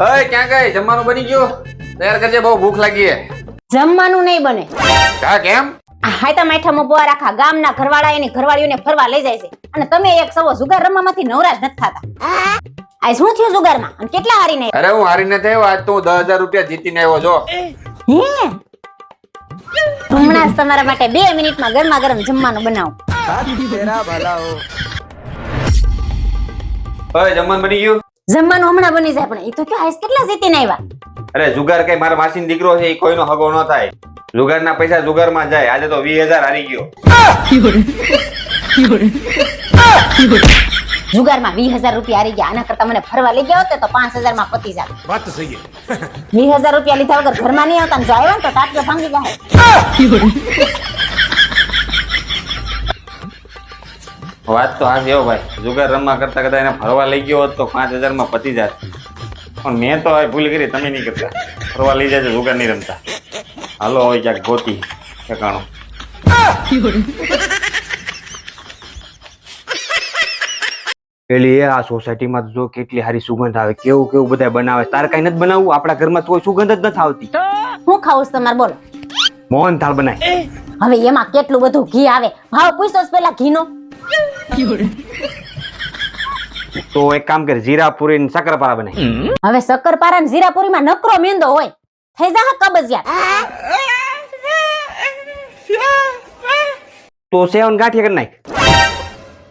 અય ક્યાં ગઈ? જમવાનું બની ગયું? તૈયાર કરજે બહુ ભૂખ લાગી છે જમવાનું નહીં બને. કા કેમ? હાયતા માઠામાં પોર રાખા ગામના ઘરવાળા એની ઘરવાળીઓને ફરવા લઈ જાય છે. અને તમે એક સવો જુગાર રમવામાંથી નવરા જ નથી થતા. આ શું થયું જુગારમાં? અને કેટલા હારીને અરે હું હારીને થયો આજ તો હું દસ હજાર રૂપિયા જીતીને આવ્યો છો હે? હમણાં જ તમારા માટે બે મિનિટમાં ગરમા ગરમ જમવાનું બનાવું. અય જમવાનું બની ગયું? જમવાનું હમણાં બની જાય પણ એ તો કે આઈસ કેટલા જીતીને આવ્યા અરે જુગાર કઈ મારા માસીન દીકરો છે એ કોઈનો હગો ન થાય. જુગારના પૈસા જુગારમાં જાય આજે તો 20000 હારી ગયો. જુગારમાં 20000 રૂપિયા હારી ગયા આના કરતા મને ફરવા લઈ ગયા હોત તો 5000 માં પતી જાય વાત તો સહી 20000 રૂપિયા લીધા વગર ઘરમાં નહીં આવતા ને જો આવ્યા તો તાટકે ભાંગી જાય. વાત તો હા જેવો ભાઈ. જુગાર રમવા કરતા કરતા એને ફરવા લઈ ગયો હોત તો પાંચ હજારમાં પતી જાત. પણ મેં તો હવે ભૂલ કરી તમે નહીં કરતા. ફરવા લઈ જાય જુગાર નહીં રમતા. હાલો હવે ક્યાંક ગોતી ઠેકાણો. પેલી એ આ સોસાયટીમાં જો કેટલી સારી સુગંધ આવે કેવું કેવું બધા બનાવે. તારે કઈ નથી બનાવવું? આપણા ઘરમાં કોઈ સુગંધ જ નથી આવતી. હું ખાવું તમારે બોલો. મોહન થાળ બનાય હવે એમાં કેટલું બધું ઘી આવે? ભાવ પૂછતો જ પેલા ઘીનો. તો એક કામ કર જીરાપુરી ને શક્કરપારા બને હવે શક્કરપારા ને જીરાપુરીમાં નકરો મેંદો હોય. થઈ જા કબજિયાત. તો સેવન ગાંઠિયા કરી નાખ.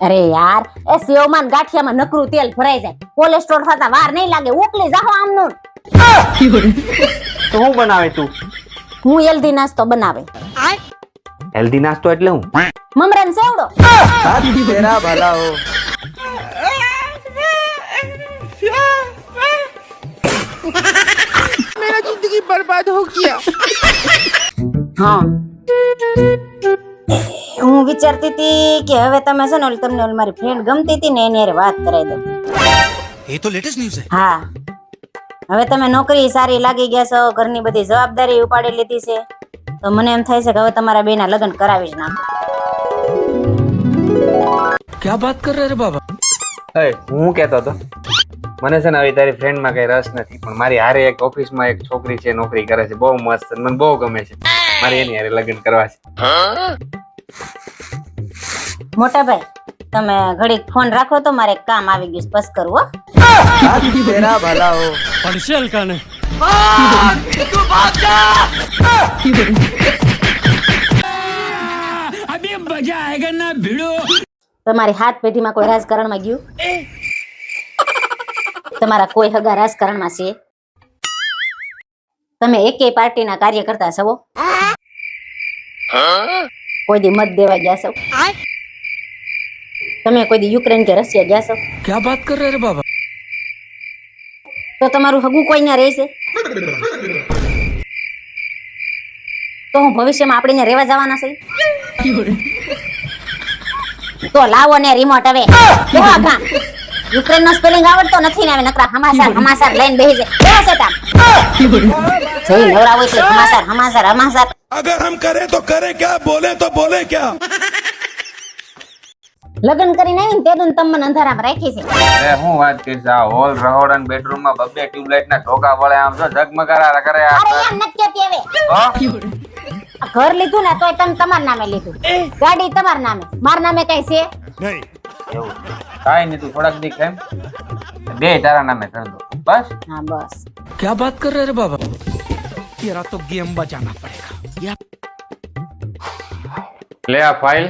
અરે યાર એ સેવમાં ગાંઠિયામાં નકરું તેલ ભરાઈ જાય. કોલેસ્ટ્રોલ થતા વાર નહીં લાગે. ઉકલી જાહો આમનું. તો હું બનાવે તું? હું હેલ્ધી નાસ્તો બનાવે. હેલ્ધી નાસ્તો એટલે હું? મમરાન સેવડો मेरा जिंदगी बर्बाद हो गया હા હું વિચારતી હતી કે હવે તમે છે ને ઓલી તમને ઓલી મારી ફ્રેન્ડ ગમતી હતી ને એની હારે વાત કરાવી દઉં ये तो लेटेस्ट न्यूज है હા હવે તમે નોકરી સારી લાગી ગયા છો ઘરની બધી જવાબદારી ઉપાડી લીધી છે તો મને એમ થાય છે કે હવે તમારા બેના લગ્ન કરાવી જ નાખો ક્યાં વાત કર રે બાબા એ હું કેતો હતો. મને છે ને આવી તારી ફ્રેન્ડમાં કઈ રસ નથી પણ મારી હારે એક ઓફિસમાં એક છોકરી છે નોકરી કરે છે બહુ મસ્ત મને બહુ ગમે છે. મારી એની હારે લગ્ન કરવા છે. મોટા ભાઈ તમે ઘડીક ફોન રાખો તો મારે એક કામ આવી ગયું છે. કરવો કરું હો. પડશે હલકાને. વગરના ભીડો. તમારી હાથ પેઢીમાં કોઈ રાજકારણમાં ગયું? તમારા કોઈ હગા રાજકારણમાં છે? તમે એકે પાર્ટીના કાર્યકર્તા છો? કોઈ દી મત દેવા ગયા છો? તમે કોઈ દી યુક્રેન કે રશિયા ગયા છો? ક્યાં વાત કર રે બાબા? તો તમારું હગું કોઈ ના રહેશે? તો હું ભવિષ્યમાં આપણે અહીંયા રહેવા જવાના છે? તો લાવો ને રિમોટ હવે. યુક્રેન નો સ્પેલિંગ આવડતો નથી ને નકરા હમાસર હમાસર લઈને બેહી જાય. કેવા છે તામ જઈ નવરા હોય તો હમાસર હમાસર હમાસર. અગર હમ કરે તો કરે ક્યા બોલે તો બોલે ક્યા? લગ્ન કરીને આવી ને તેદુન તમને અંધારામાં રાખી છે. અરે હું વાત કે આ હોલ રહોડન બેડરૂમમાં બબ્બે ટ્યુબલાઇટ ના ઢોકા વળે આમ તો ઝગમગારા કરે આ અરે એમ નથી કેતી ઘર લીધું ને તોય તમે તમાર નામે લીધું. ગાડી તમાર નામે. માર નામે કઈ છે? નહીં. નહીં તું થોડાક દી કેમ બે તારા નામે કર દો બસ? હા બસ. ક્યા બાત કર રહે બાબા? તેરા તો ગેમ બજાના પડેગા લે આ ફાઇલ.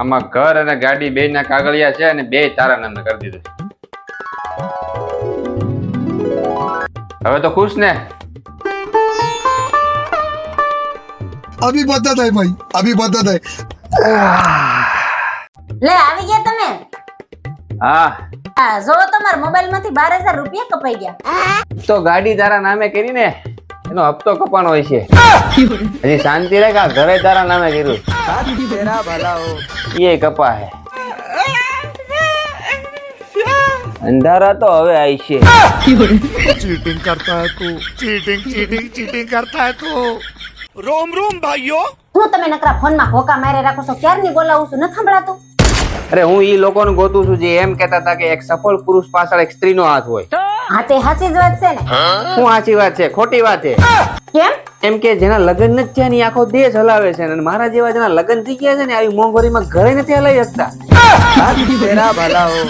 આમાં ઘર અને ગાડી બે ના કાગળિયા છે અને બે તારા નામે કરી દીધું હવે તો ખુશ ને? આવી બદત હે ભાઈ આવી બદત હે લે આવી ગયા તમે? હા. આ જો તમારા મોબાઈલમાંથી 12000 રૂપિયા કપાઈ ગયા. તો ગાડી તારા નામે કરીને એનો હપ્તો કપાણો હોય છે. હજી શાંતિ રાખ આ ઘરે તારા નામે કર્યું. શાંતિ તેરા ભલાઓ એ કપા હે અંધારા તો હવે આવી છે. ચીટિંગ કરતા હે ચીટિંગ ચીટિંગ ચીટિંગ કરતા હે રોમ રોમ ભાઈઓ. હું તમે નકરા ફોનમાં હોકા મારે રાખો છો ક્યારની બોલાવું છું ન સંભળાતું? અરે હું ઈ લોકોને ગોતું છું જે એમ કહેતા હતા કે એક સફળ પુરુષ પાછળ એક સ્ત્રીનો હાથ હોય. હા તે સાચી જ વાત છે ને. શું સાચી વાત છે? ખોટી વાત છે. કેમ? એમ કે જેના લગ્ન નથી થયા ની આખો દેશ હલાવે છે અને મારા જેવા જેના લગ્ન થઈ ગયા છે ને આવી મોંઘવારીમાં ઘરે નથી હલાવી શકતા. તેરા ભલાઓ.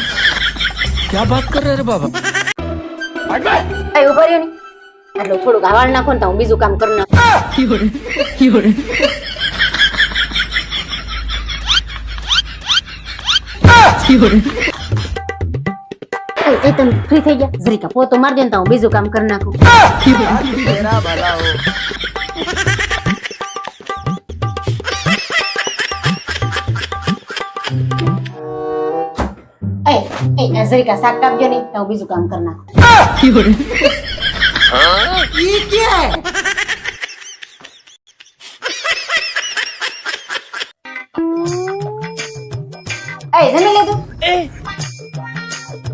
ક્યાં વાત કરે રે બાબા? ઊભા રહ્યો આટલું થોડુંક આવાળ નાખો ને તો હું બીજું કામ કરી નાખું. તમે ફ્રી થઈ ગયા? જરીકા પોતો મારી દો ને તો હું બીજું કામ કરી નાખું. જરીકા શાક કાપજો ને તો હું બીજું કામ કરી નાખું. એ જમી લીધું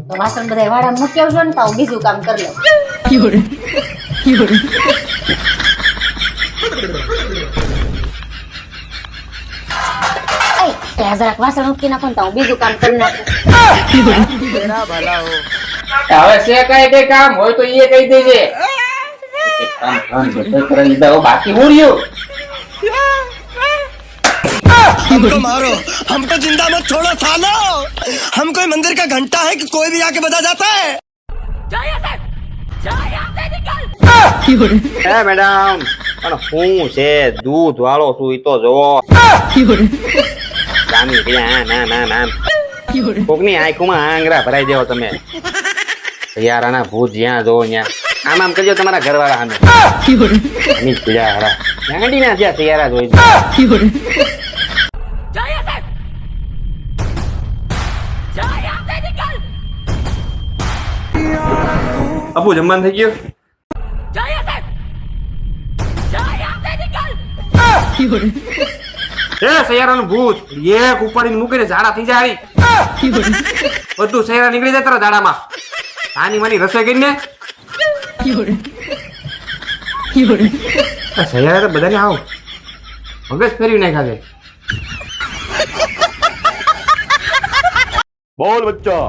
તો વાસણ બધા વાળા મૂકી આવજો ને તો બીજું કામ કરી લઉં ત્યાં જરાક વાસણ મૂકી નાખો ને તો હું બીજું કામ કરી નાખું ભલા હવે છે કઈ કઈ કામ હોય તો એ કહી દેજે એક કામ કામ બધું કરી લીધા હવે બાકી હું રહ્યું हमको मारो हमको जिंदा मत छोड़ो सालो हम कोई मंदिर का घंटा है कि कोई भी आके बजा जाता है હે મેડમ પણ હું છે દૂધ વાળો છું ઈ તો જોવો જામી ગયા ના ના ના કોકની આંખોમાં આંગરા ભરાઈ જાવ તમે યાર આના ભૂત જ્યાં જોવો ત્યાં આમ આમ કરજો તમારા ઘરવાળા સામે. પીડા ગાંડી ના ત્યાં તૈયાર જ હોય. અપુ જમવાનું થઈ ગયું? એ સૈયારાનું ભૂત. એક ઉપાડીને મૂકીને ઝાડા થઈ જાય. બધું સૈયારા નીકળી જાય તારા ઝાડામાં. આની માની રસોઈ કરીને? આ સૈયારા તો બધાને આવ. મગજ ફેરવી નાખ્યા છે બોલ બચ્ચા.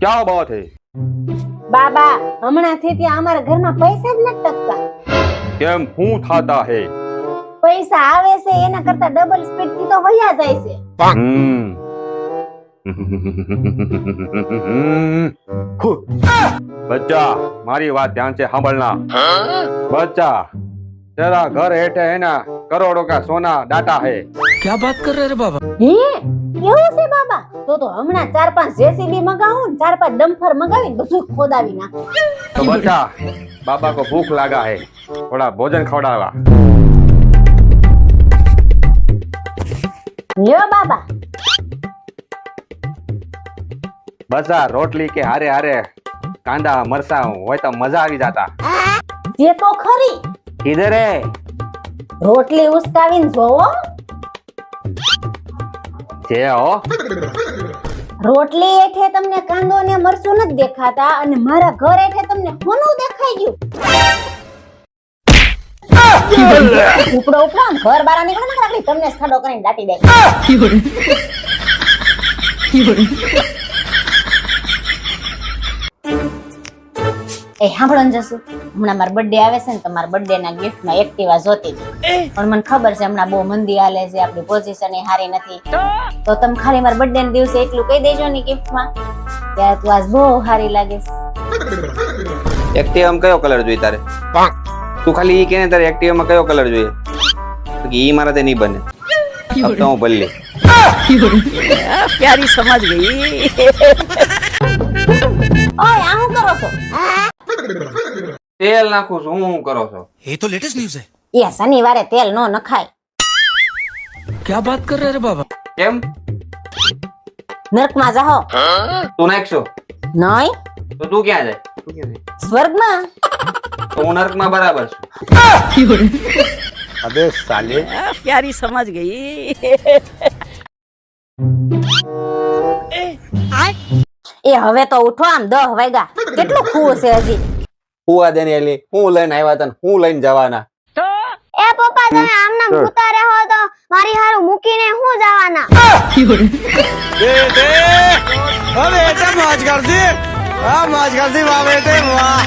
ક્યા બાત હે? બાબા હમણાંથી ત્યાં અમારા ઘરમાં પૈસા જ નથી ટકતા. કેમ હું થાતા હે? પૈસા આવે છે એના કરતા ડબલ સ્પીડથી તો વયા જાય છે. બચ્ચા મારી વાત ધ્યાન છે સાંભળના બચ્ચા તેરા ઘર હેઠે એના કરોડો કા સોના ડાટા હે. ક્યા વાત કર રહે બાબા? હે? કેવું છે બાબા? તો તો હમણાં ચાર પાંચ જેસીબી મગાવું ચાર પાંચ ડમ્ફર મગાવીને બધું ખોદાવી નાખ. તો બચ્ચા બાબા કો ભૂખ લાગા હે. થોડા ભોજન ખવડાવા. લ્યો બાબા. બજાર રોટલી કે હારે હારે કાંદા મરસા હોય તો મજા આવી જાતા. જે તો ખરી. કીધે રોટલી ઉસકાવીને જોવો. જે હો. રોટલી એઠે તમને કાંદો ને મરચું નથી દેખાતા અને મારા ઘર એઠે તમને હોનું દેખાઈ ગયું. ઉપડો ઉપડો ઘર બારા નીકળો ને તમને સ્થળો કરીને દાટી દે. એ સાંભળો ને જસુ હમણાં મારો બર્થડે આવે છે ને તો મારા બર્થડે ના ગિફ્ટ માં એક્ટિવા જોતી હતી પણ મને ખબર છે હમણાં બહુ મંદી હાલે છે આપણી પોઝિશન એ સારી નથી તો તમે ખાલી મારા બર્થડે ના દિવસે એટલું કહી દેજો ને gift માં ત્યારે તું આજ બહુ સારી લાગે એક્ટિવામાં કયો કલર જોઈએ તારે તું ખાલી ઈ કે ને તારે એક્ટિવામાં કયો કલર જોઈએ તો કે ઈ મારા તે નહીં બને अब तो હું ભલ્લી ઓય આ શું કરો છો તેલ નાખું છું હું કરો છો? એ તો લેટેસ્ટ ન્યૂઝ હે એ શનિવારે તેલ નો નખાય. ક્યા વાત કર રે બાબા? કેમ? નર્કમાં જાહો તું નાખશો? નહીં. તો તું ક્યાં જાય? સ્વર્ગમાં તો નર્કમાં બરાબર છું. અબે સાલે. પ્યારી સમજ ગઈ. એ હવે તો ઉઠો આમ દહ વાગ્યા. કેટલો ખુશ છે હજી? હુવા દેની એલી હું લઈને આવ્યા તને હું લઈને જવાના. એ પપ્પા તમે આમ નામ રહો તો મારી હારું મૂકીને હું જવાના? દે દે હવે એટા માજ કર આ માજ કર વાવે તે વાહ.